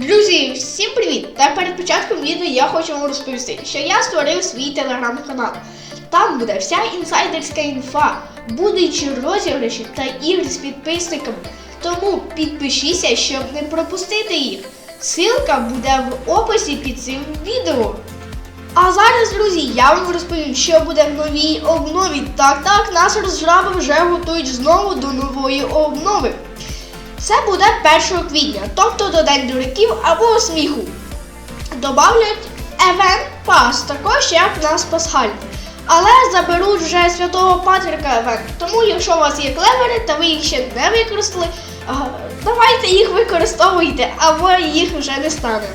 Друзі, всім привіт! Та перед початком відео я хочу вам розповісти, що я створив свій телеграм-канал. Там буде вся інсайдерська інфа, будучи розіграші та ігри з підписниками. Тому підпишіться, щоб не пропустити їх. Ссылка буде в описі під цим відео. А зараз, друзі, я вам розповім, що буде в новій обнові. Так, так, нас розжраби вже готують знову до нової обнови. Це буде 1 квітня, тобто до День дураків або сміху. Добавлять евент пас, також як в нас пасхальний. Але заберуть вже святого Патрика евент. Тому, якщо у вас є клевери та ви їх ще не використали, давайте їх використовуйте, або їх вже не стане.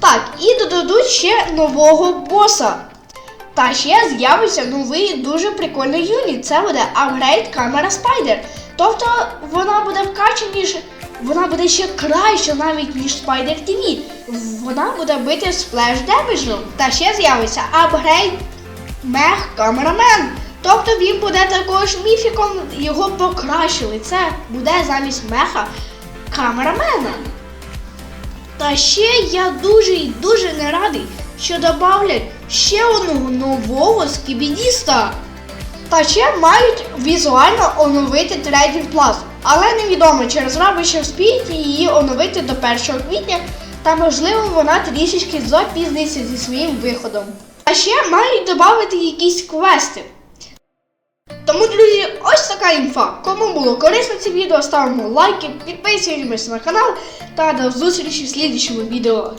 Так, і додадуть ще нового боса. Та ще з'явиться новий дуже прикольний юніт. Це буде апгрейд камера Spider. Тобто вона буде вкачаніше, вона буде ще краще навіть ніж Spider TV. Вона буде бити сплеш демеджем. Та ще з'явиться апгрейд мех камерамен. Тобто він буде також міфіком, його покращили. Це буде замість меха камерамена. Та ще я дуже і дуже не радий, що додавлять ще одного нового скібідіста. Та ще мають візуально оновити трейдінг плазу. Але невідомо, чи розраби ще вспіють її оновити до 1 квітня, та можливо вона трішечки запізниться зі своїм виходом. А ще мають додати якісь квести. Тому, друзі, ось така інфа. Кому було корисно це відео, ставимо лайки, підписуємось на канал та до зустрічі в слідчому відео.